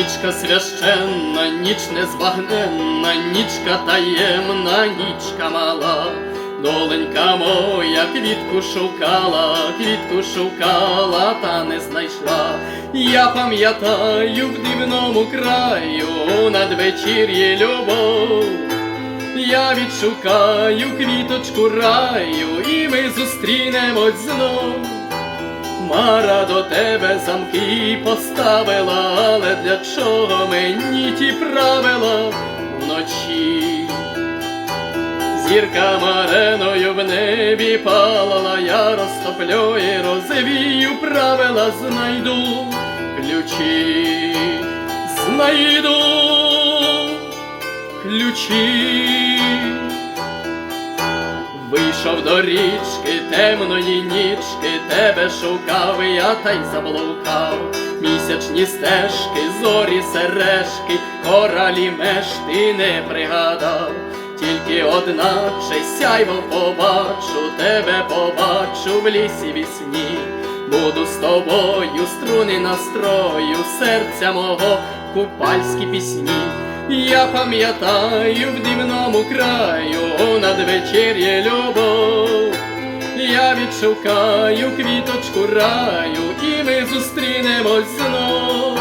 Нічка священна, ніч незбагненна, нічка таємна, нічка мала. Доленька моя квітку шукала, квітку шукала, та не знайшла. Я пам'ятаю в дивному краю надвечір'є любов. Я відшукаю квіточку раю, і ми зустрінемось знов. Мара до тебе замки поставила, але для чого мені ті правила вночі? Зірка мареною в небі палала, я розтоплю і розвію правила, знайду ключі, знайду ключі. Вийшов до річки темної нічки, тебе шукав я та й заблукав. Місячні стежки, зорі сережки, коралі меж ти не пригадав. Тільки одначе сяйво побачу, тебе побачу в лісі вісні. Буду з тобою, струни настрою, серця мого, купальські пісні. Я пам'ятаю в дивному краю надвечір'є любов. Я відшукаю квіточку раю, і ми зустрінемось знов.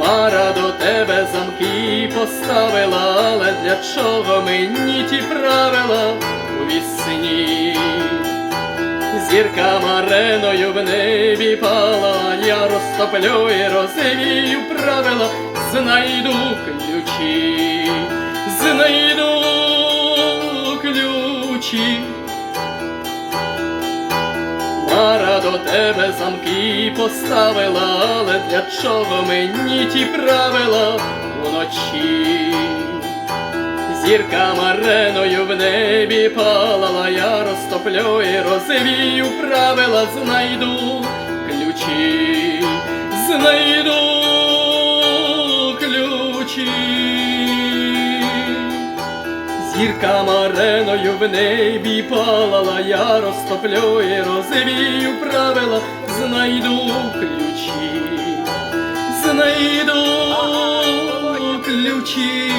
Мара до тебе замки поставила, але для чого мені ті правила у вісні? Зірка мареною в небі пала, я розтоплю і розвію правила, знайду ключі, знайду ключі. Мара до тебе замки поставила, але для чого мені ті правила вночі? Зірка мареною в небі палала, я розтоплю і розвію правила, знайду ключі, знайду Зірка мареною в небі палала, я розтоплю і розвію правила, знайду ключі, знайду ключі.